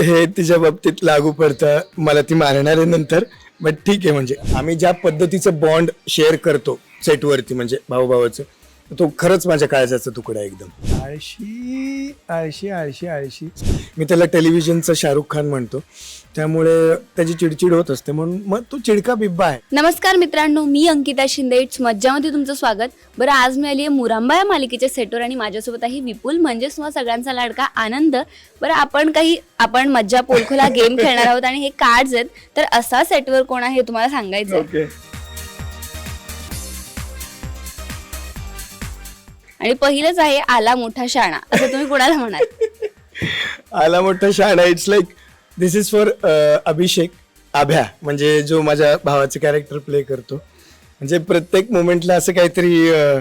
हे तिच्या बाबतीत लागू पडतं. मला ती मारणार आहे नंतर. बट ठीक आहे म्हणजे आम्ही ज्या पद्धतीचं बॉन्ड शेअर करतो सेटवरती म्हणजे भाऊ भावाचं तो खरंच माझ्या काळजाचा तुकडा आहे एकदम. आळशी आळशी आळशी आळशी. मी त्याला टेलिव्हिजनचा शाहरुख खान म्हणतो. त्यामुळे त्याची चिडचिड होत असते म्हणून मग तो चिडका बिब्बा आहे. नमस्कार मित्रांनो मी अंकिता शिंदे. इट्स मज्जामध्ये तुमचं स्वागत. बरं आज मी आली आहे मुरांबा या मालिकेच्या सेटवर आणि माझ्यासोबत आहे विपुल म्हणजेच तुम्हा सगळ्यांचा लाडका आनंद. बरं आपण काही आपण मज्जा पोलखोला गेम खेळणार आहोत आणि हे कार्ड्स आहेत. तर असा सेटवर कोण आहे हे तुम्हाला सांगायचं आहे. ओके आणि पहिलंच आहे आला मोठा शाणा असं तुम्ही कोणाला म्हणाल? आला मोठा शाणा it's like this is for Abhishek Abhya म्हणजे जो माझ्या भावाचं कॅरेक्टर प्ले करतो. म्हणजे प्रत्येक मोमेंटला असं काहीतरी uh,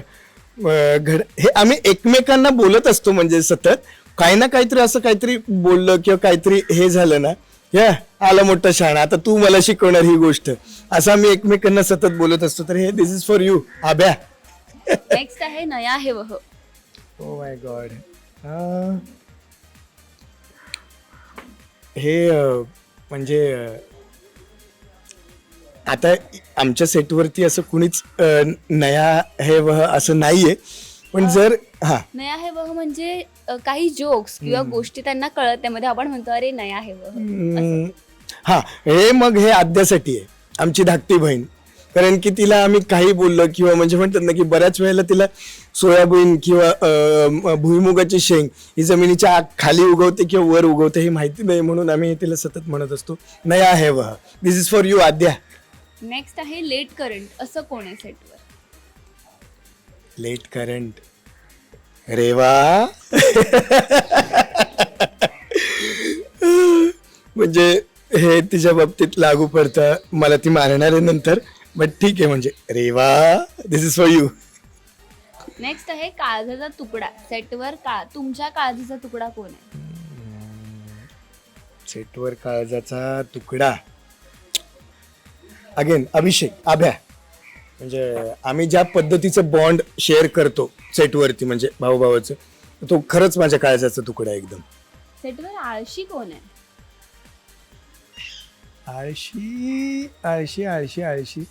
uh, घड हे आम्ही एकमेकांना बोलत असतो म्हणजे सतत. काही ना काहीतरी असं काहीतरी बोललं किंवा काहीतरी हे झालं ना या आला मोठा शाणा आता तू मला शिकवणार ही गोष्ट. असं आम्ही एकमेकांना सतत बोलत असतो. तर हे this is for you Abhya next आहे नया हे वह. ओ माय गॉड हे. अं, म्हणजे अं, आता आमच्या सेटवरती असं कुणीच अं, नया हे वह असं नाहीये. पण जर हा. नया हे वह म्हणजे अ, काही जोक्स किंवा गोष्टी त्यांना कळत त्यामध्ये आपण म्हणतो अरे नया हे वह. हम्म, हा. हे मग हे आद्यासाठी आहे. आमची धाकटी बहीण. कारण की तिला आम्ही काही बोललो किंवा म्हणजे म्हणतात ना की बऱ्याच वेळेला तिला सोयाबीन किंवा भुईमुगाची शेंग ही जमिनीच्या खाली उगवते किंवा वर उगवते हे माहिती नाही म्हणून आम्ही तिला सतत म्हणत असतो नया आहे वह. This is for you Aadya. Next आहे लेट करंट असं कोण आहे सेटवर लेट करंट रेवा म्हणजे हे तिच्या बाबतीत लागू पडतं. मला ती मारणार आहे नंतर. बट ठीक आहे म्हणजे. Reva this is for you next आहे काळजाचा तुकडा. सेटवर का तुमच्या काळजाचा तुकडा कोण आहे? सेटवर काळजाचा तुकडा. अगेन अभिषेक आभ्या म्हणजे आम्ही ज्या पद्धतीचं बॉन्ड शेअर करतो सेटवरती म्हणजे भाऊ भावाचं तो खरंच माझ्या काळजाचा तुकडा आहे एकदम. सेटवर आळशी कोण आहे? आळशी आळशी आळशी आळशी.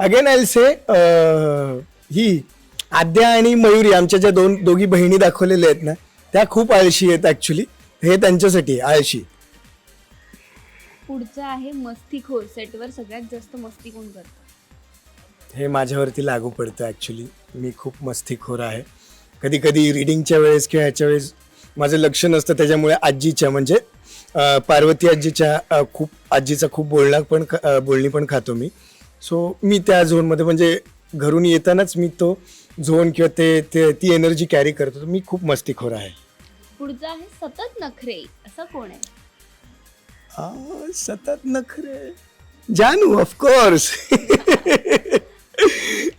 अगेन आय से ही आद्या आणि मयुरी आमच्या ज्या दोन दोघी बहिणी दाखवलेल्या आहेत ना त्या खूप आळशी आहेत ऍक्च्युली हे त्यांच्यासाठी आहे, आळशी. पुढचं आहे मस्तीखोर सेटवर सगळ्यात जास्त मस्ती कोण करतं? हे माझ्यावरती लागू पडतं ॲक्च्युली मी खूप मस्तीखोर आहे. कधी कधी रिडिंगच्या वेळेस किंवा ह्याच्या वेळेस माझं लक्ष नसतं त्याच्यामुळे आजीच्या म्हणजे अं, पार्वती आजीच्या अं, खूप आजीचा खूप बोलणं पण ख- अं, बोलणी पण खातो मी. सो मी त्या झोनमध्ये म्हणजे घरून येतानाच मी तो झोन किंवा ते ते ती एनर्जी कॅरी करतो. मी खूप मस्तीखोर आहे. पुढचं आहे सतत नखरे. असं कोण आहे? आ, सतत नखरे. जानू ऑफकोर्स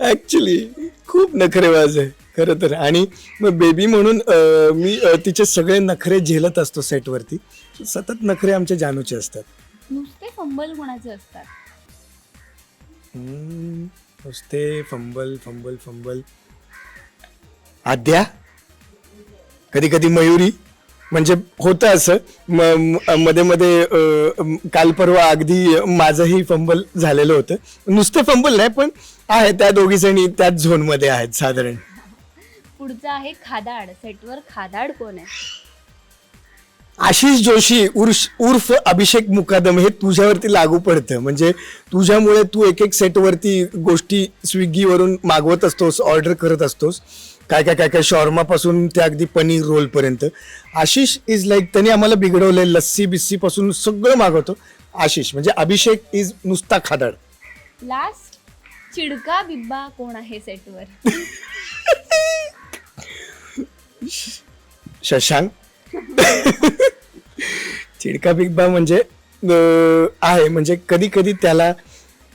ऍक्च्युली खूप नखरेबाज आहे. खरं तर. आणि मग बेबी म्हणून अं, मी अं, तिचे सगळे नखरे झेलत असतो सेटवरती सतत नखरे आमच्या जानूचे असतात. नुसते फंबल कोणाचे असतात? नुसते फंबल फंबल फंबल. आद्या? कधी कधी मयुरी? म्हणजे होतं असं. म- मध्ये मध्ये अं, काल परवा अगदी माझंही फंबल झालेलं होतं. नुसते फंबल नाही पण आहे त्या दोघी जणी त्याच झोनमध्ये आहेत साधारण. पुढचं आहे खादाड. सेटवर खादाड कोण आहे? आशिष जोशी उर्फ उर्फ अभिषेक मुकादम हे तुझ्यावरती लागू पडतं. म्हणजे तुझ्यामुळे तू एक एक सेटवरती गोष्टी स्विगीवरून मागवत असतोस ऑर्डर करत असतोस. काय काय काय काय शॉर्मा पासून ते अगदी पनीर रोल पर्यंत. आशिष इज लाईक त्यांनी आम्हाला बिघडवलंय लस्सी बिस्सी पासून सगळं मागवतो. आशिष म्हणजे अभिषेक इज नुसता खादाड. लास्ट चिडका बिब्बा कोण आहे सेटवर शशांक चिडका बिग्बा म्हणजे अं, आहे. म्हणजे कधी कधी त्याला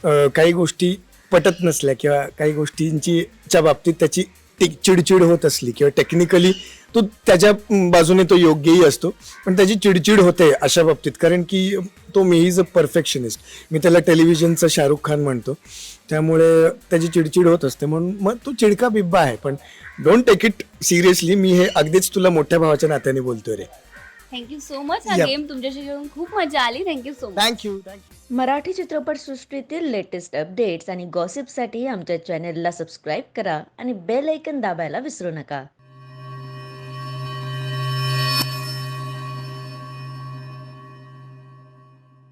अं, काही गोष्टी पटत नसल्या किंवा काही गोष्टींची च्या बाबतीत त्याची ती चिडचिड होत असली किंवा टेक्निकली तो त्याच्या अं, बाजूने तो योग्यही असतो. पण त्याची चिडचिड होते अशा बाबतीत. कारण की तो मी इज अ परफेक्शनिस्ट मी त्याला टेलिव्हिजनचा शाहरुख खान म्हणतो. त्यामुळे त्याची चिडचिड होत असते. म्हणून मग तो चिडका बिब्बा आहे. पण डोंट टेक इट सिरियसली मी हे अगदीच तुला मोठ्या भावाच्या नात्याने बोलतोय रे. थँक्यू सो मच हा Yep. गेम तुमच्याशी खेळून खूप मजा आली. Thank you so much thank you thank you Marathi चित्रपटसृष्टीतील लेटेस्ट अपडेट्स आणि गॉसिपसाठी आमच्या चॅनेलला सबस्क्राईब करा आणि बेल ऐकन दाबायला विसरू नका.